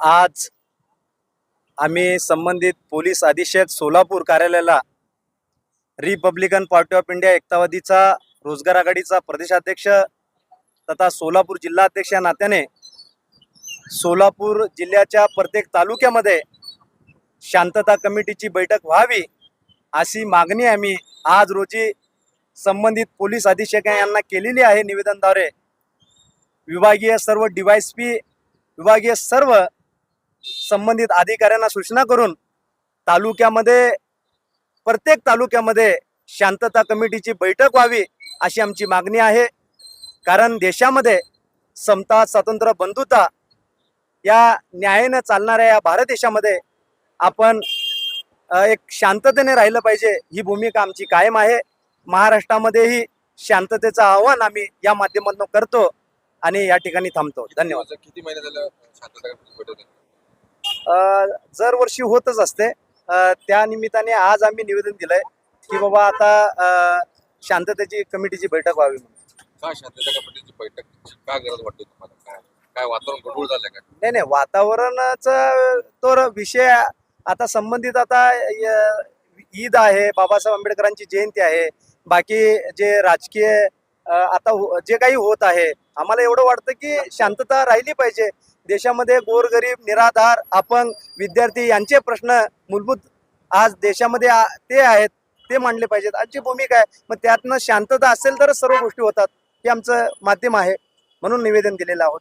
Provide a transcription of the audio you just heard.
आज आम्ही संबंधित पोलीस अधीक्षक सोलापूर कार्यालयाला रिपब्लिकन पार्टी ऑफ इंडिया एकतावादीचा रोजगार आघाडीचा प्रदेशाध्यक्ष तथा सोलापूर जिल्हाध्यक्ष या नात्याने सोलापूर जिल्ह्याच्या प्रत्येक तालुक्यामध्ये शांतता कमिटीची बैठक व्हावी अशी मागणी आम्ही आज रोजी संबंधित पोलीस अधीक्षक यांना केलेली आहे निवेदनद्वारे. विभागीय सर्व डिवायस पी विभागीय सर्व संबंधित अधिकाऱ्यांना सूचना करून तालुक्यामध्ये प्रत्येक तालुक्यामध्ये शांतता कमिटीची बैठक व्हावी अशी आमची मागणी आहे. कारण देशामध्ये समता स्वातंत्र्य बंधुता या न्यायानं चालणाऱ्या या भारत देशामध्ये आपण एक शांततेने राहिलं पाहिजे ही भूमिका आमची कायम आहे. महाराष्ट्रामध्येही शांततेचं आव्हान आम्ही या माध्यमातून करतो. आणि या ठिकाणी थांबतो. धन्यवाद. किती महिने झालं? अ, दरवर्षी होतच असते त्या निमित्ताने आज आम्ही निवेदन दिलंय की बाबा आता शांततेची कमिटीची बैठक व्हावी म्हणून. का शांतता कमिटीची बैठक? का गरज वाटते तुम्हाला? काय काय वातावरण गडबड झालं का? नाही नाही वातावरणाचा तो विषय आता संबंधित आता ईद आहे बाबासाहेब आंबेडकरांची जयंती आहे. बाकी जे राजकीय आता हो, जे काही होत आहे आम्हाला एवढं वाटतं की शांतता राहिली पाहिजे. देशामध्ये गोरगरीब निराधार अपंग विद्यार्थी यांचे प्रश्न मूलभूत आज देशामध्ये ते आहेत ते मांडले पाहिजेत. आजची भूमिका आहे. मग त्यातनं शांतता असेल तरच सर्व गोष्टी होतात हे आमचं माध्यम आहे. म्हणून निवेदन दिलेलं आहोत.